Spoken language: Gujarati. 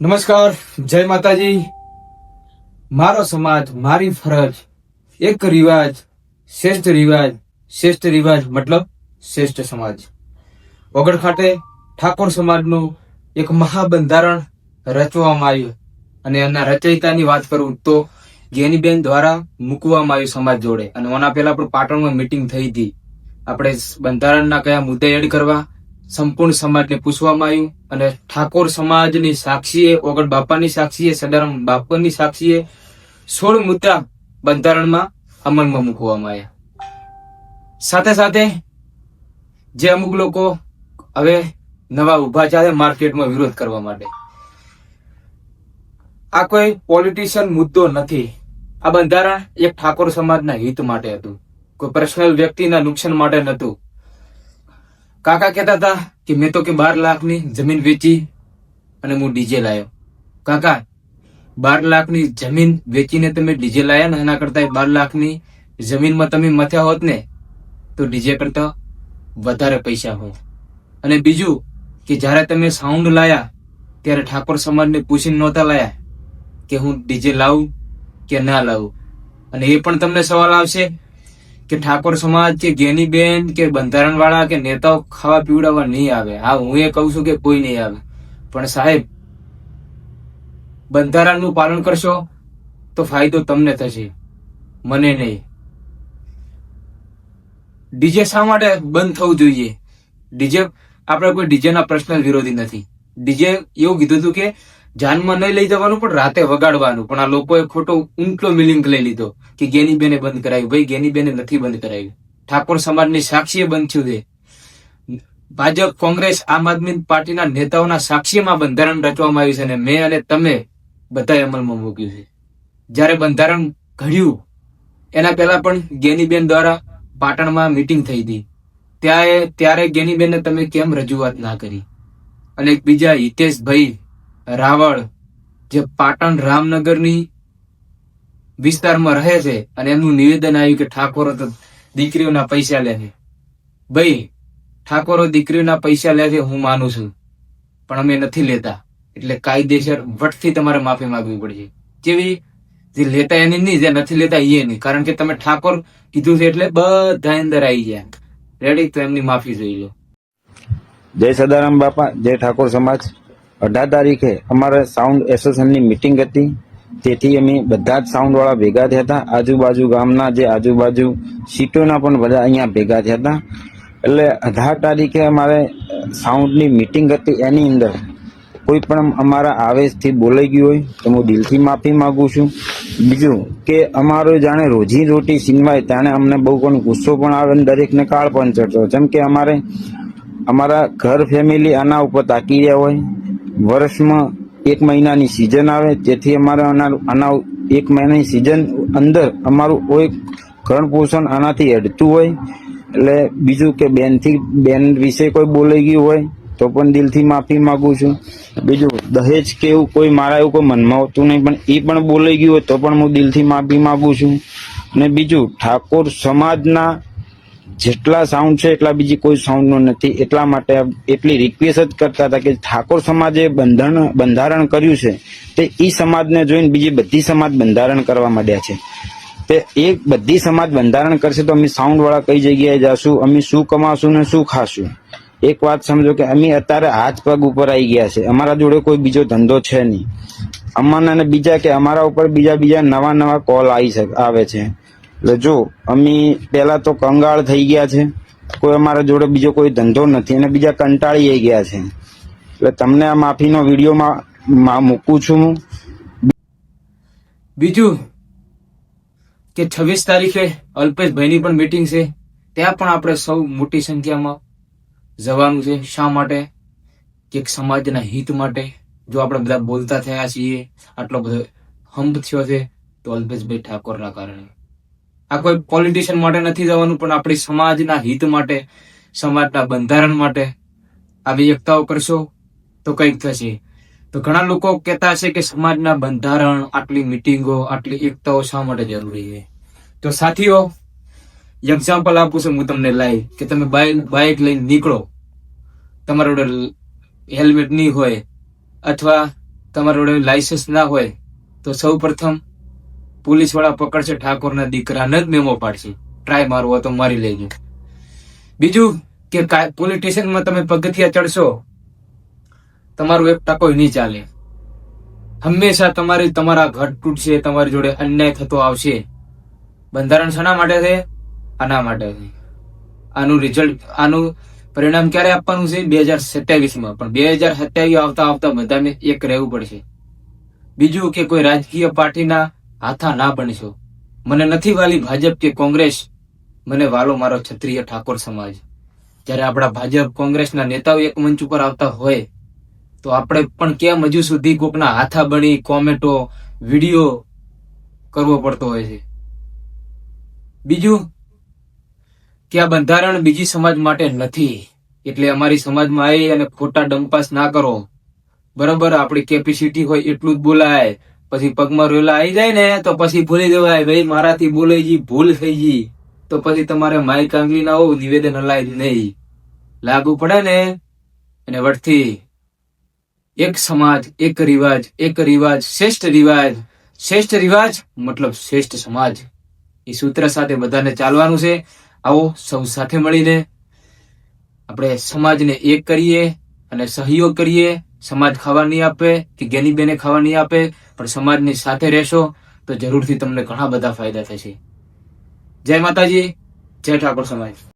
નમસ્કાર, જય માતાજી. મારો સમાજ, મારી ફરજ, એક રિવાજ, શ્રેષ્ઠ રિવાજ શ્રેષ્ઠ રિવાજ, મતલબ શ્રેષ્ઠ સમાજ. વગર ખાતે ઠાકોર સમાજનું એક મહાબંધારણ રચવામાં આવ્યું અને એના રચયિતાની વાત કરું તો ગેનીબેન દ્વારા મૂકવામાં આવ્યું સમાજ જોડે. અને ઓના પહેલા પણ પાટણમાં મીટિંગ થઈ હતી. આપણે બંધારણના કયા મુદ્દે એડ કરવા સંપૂર્ણ સમાજને પૂછવામાં આવ્યું અને ઠાકોર સમાજની સાક્ષીએ, ઓગણ બાપાની સાક્ષીએ, સદારામ બાપાની સાક્ષીએ સોળ મુદ્દા બંધારણમાં અમલમાં મૂકવામાં આવ્યા. સાથે સાથે જે અમુક લોકો હવે નવા ઊભા છે માર્કેટમાં વિરોધ કરવા માટે. આ કોઈ પોલિટિશિયન મુદ્દો નથી. આ બંધારણ એક ઠાકોર સમાજના હિત માટે હતું. કોઈ પર્સનલ વ્યક્તિના નુકસાન માટે નહોતું. કાકા કહેતા હતા કે મેં તો કે બાર લાખની જમીન વેચી અને હું ડીજે લાયો. કાકા, બાર લાખની જમીન વેચીને તમે ડીજે લાયા ને એના કરતા બાર લાખની જમીનમાં તમે મથ્યા હોત ને, તો ડીજે કરતા વધારે પૈસા હોય અને બીજું કે જ્યારે તમે સાઉન્ડ લાયા, ત્યારે ઠાકોર સમાજને પૂછીને નહોતા લાયા કે હું ડીજે લાવું કે ના લાવું. અને એ પણ તમને સવાલ આવશે કે ઠાકોર સમાજ કે ગેની બેન કે બંધારણ વાળા કે નેતાઓ ખાવા પીવડાવવા નહીં આવે. હા, હું એ કહું છું કે કોઈ નહીં આવે. પણ સાહેબ, બંધારણનું પાલન કરશો તો ફાયદો તમને થશે. મને નહીં. ડીજે શા માટે બંધ થવું જોઈએ? ડીજે, આપણે કોઈ ડીજેના પ્રશ્ન વિરોધી નથી. ડીજે એવું કીધું હતું કે જાનમાં નહીં લઈ જવાનું, પણ રાતે વગાડવાનું. પણ આ લોકોએ ખોટો ઊંટલો મિલિંગ લઈ લીધો કે ગેની બેને બંધ કરાવ્યું ભાઈ, ગેની બેને નથી બંધ કરાવ્યું ઠાકોર સમાજની સાક્ષીએ બંધ થયું છે. ભાજપ, કોંગ્રેસ, આમ આદમી પાર્ટીના નેતાઓના સાક્ષીમાં બંધારણ રચવામાં આવ્યું છે અને મેં અને તમે બધા અમલમાં મૂક્યું છે. જ્યારે બંધારણ ઘડ્યું, એના પહેલા પણ ગેનીબેન દ્વારા પાટણમાં મીટિંગ થઈ હતી. ત્યારે ત્યારે ગેનીબેનને તમે કેમ રજૂઆત ના કરી? અને બીજા હિતેશભાઈ રાવળ, જે પાટણ રામનગરની વિસ્તારમાં રહે છે અને એમનું નિવેદન આવ્યું કે ઠાકોરો તો દીકરીઓના પૈસા લે છે. ભાઈ, ઠાકોરો દીકરીઓના પૈસા લે છે હું માનું છું, પણ અમે નથી લેતા. એટલે કાયદેસર વટથી તમારે માફી માંગવી પડશે. જેવી જે લેતા એની નહીં, જે નથી લેતા એ નહીં. કારણ કે તમે ઠાકોર કીધું છે એટલે બધા અંદર આવી ગયા. રેડી તો એમની માફી જોઈ લો. જય સદારામ બાપા, જય ઠાકોર સમાજ. અઢાર તારીખે અમારે સાઉન્ડ એસોસિએશનની મિટિંગ હતી. તેથી અમે બધા જ સાઉન્ડવાળા ભેગા થયા હતા. આજુબાજુ ગામના જે આજુબાજુ સીટોના પણ બધા અહીંયા ભેગા થયા હતા. એટલે અઢાર તારીખે અમારે સાઉન્ડની મિટિંગ હતી એની અંદર. કોઈ પણ અમારા આવેશથી બોલાઈ ગયું હોય તો હું દિલથી માફી માગું છું. બીજું કે અમારો જાણે રોજી રોટી છીનવાય ત્યારે અમને બહુ પણ ગુસ્સો પણ આવે અને દરેકને કાળ પણ ચડતો. જેમ કે અમારે અમારા ઘર ફેમિલી આના ઉપર તાકી રહ્યા હોય. વર્ષમાં એક મહિનાની સિઝન આવે તેથી અમારે આના એક મહિનાની સિઝન અંદર અમારું કોઈ ભરણ પોષણ આનાથી અડતું હોય. એટલે બીજું કે બેનથી બેન વિશે કોઈ બોલાઈ ગયું હોય, તો પણ દિલથી માફી માગું છું. બીજું, દહેજ કે એવું કોઈ મારા એવું કોઈ મનમાં હોતું નહીં, પણ એ પણ બોલાઈ ગયું હોય તો પણ હું દિલથી માફી માગું છું. અને બીજું, ઠાકોર સમાજના જેટલા સાઉન્ડ છે, એટલા બીજી કોઈ સાઉન્ડનો નથી. એટલા માટે એટલી રિક્વેસ્ટ જ કરતા હતા કે ઠાકોર સમાજે બંધારણ બંધારણ કર્યું છે, તે એ સમાજને જોઈને બીજી બધી સમાજ બંધારણ કરવા માંડ્યા છે. તે એક બધી સમાજ બંધારણ કરશે તો અમે સાઉન્ડ વાળા કઈ જગ્યાએ જાશું? અમે શું કમાશું ને શું ખાશું? એક વાત સમજો કે અમે અત્યારે હાથ પગ ઉપર આવી ગયા છે. અમારા જોડે કોઈ બીજો ધંધો છે નહીં. અમારા અને બીજા કે અમારા ઉપર બીજા બીજા નવા નવા કોલ આવી આવે છે. એટલે જો, અમે પહેલા તો કંગાળ થઈ ગયા છે. કોઈ અમારા જોડે બીજો કોઈ ધંધો નથી અને બીજા કંટાળી ગયા છે. એટલે તમને આ માફીનો વિડીયોમાં મૂકું છું હું. બીજું, કે છવ્વીસ તારીખે અલ્પેશભાઈની પણ મીટિંગ છે. ત્યાં પણ આપણે સૌ મોટી સંખ્યામાં જવાનું છે. શા માટે? કે સમાજના હિત માટે. જો આપણે બધા બોલતા થયા છીએ, આટલો બધો હંપ થયો છે, તો અલ્પેશભાઈ ઠાકોરના કારણે. આ કોઈ પોલિટિશિયન માટે નથી જવાનું, પણ આપણી સમાજના હિત માટે, સમાજના બંધારણ માટે આવી એકતાઓ કરશો, તો કંઈક થશે. તો ઘણા લોકો કહેતા છે કે સમાજના બંધારણ, આટલી મિટિંગો, આટલી એકતાઓ શા માટે જરૂરી છે? તો સાથીઓ એક્ઝામ્પલ આપું છું, હું તમને લાઈવ, કે તમે બાઇક બાઇક લઈને નીકળો. તમારા જોડે હેલ્મેટ નહીં હોય, અથવા તમારા જોડે લાયસન્સ ના હોય, તો સૌ પ્રથમ પોલીસવાળા પકડશે, ઠાકોરના દીકરાને જ મેમો પાડશે. ટ્રાય મારવો તો મારી લેજો. બીજું કે પોલીસ સ્ટેશનમાં તમે પગથિયા ચડશો, તમારું એક ટકો નહીં ચાલે. હંમેશા તમારી તમારા ઘટ તૂટશે, તમારી જોડે અન્યાય થતો આવશે. બંધારણ શાના માટે છે? આના માટે છે. આનું રિઝલ્ટ આનું પરિણામ ક્યારે આપવાનું છે? બે હજાર સત્યાવીસમાં. પણ બે હજાર સત્યાવીસ આવતા આવતા બધાને એક રહેવું પડશે. બીજું કે કોઈ રાજકીય પાર્ટીના હાથા ના બનશો. મને નથી વાલી ભાજપ કે કોંગ્રેસ. મને વાલો મારો ક્ષત્રિય ઠાકોર સમાજ. જ્યારે આપણા ભાજપ કોંગ્રેસના નેતાઓ એક મંચ ઉપર આવતા હોય, તો આપણે પણ કેમ હજુ સુધી કોકના હાથા બની કોમેન્ટો, વીડિયો કરવો પડતો હોય છે? બીજું, કે આ બંધારણ બીજી સમાજ માટે નથી, એટલે અમારી સમાજમાં આવી અને ખોટા ડંપાસ ના કરો. બરાબર, આપણી કેપેસિટી હોય એટલું જ બોલાય. પછી પગમાં રોલા આવી જાય ને, તો પછી ભૂલી જવાય. ભાઈ, મારાથી બોલાઈ ગઈ ભૂલ થઈ ગઈ તો પછી તમારે માઇક આંગળી ના હોવું નિવેદન હલાય નહીં. લાગુ પડે ને, અને વટથી એક સમાજ, એક રિવાજ એક રિવાજ, શ્રેષ્ઠ રિવાજ. શ્રેષ્ઠ રિવાજ, મતલબ શ્રેષ્ઠ સમાજ. એ સૂત્ર સાથે બધાને ચાલવાનું છે. આવો સૌ સાથે મળીને આપણે સમાજને એક કરીએ અને સહયોગ કરીએ. સમાજ ખાવા નહીં આપે, કે જ્ઞાની બેને ખાવા નહીં આપે, પણ સમાજની સાથે રહેશો, તો જરૂરથી તમને ઘણા બધા ફાયદા થશે. જય માતાજી, જય ઠાકોર સમાજ.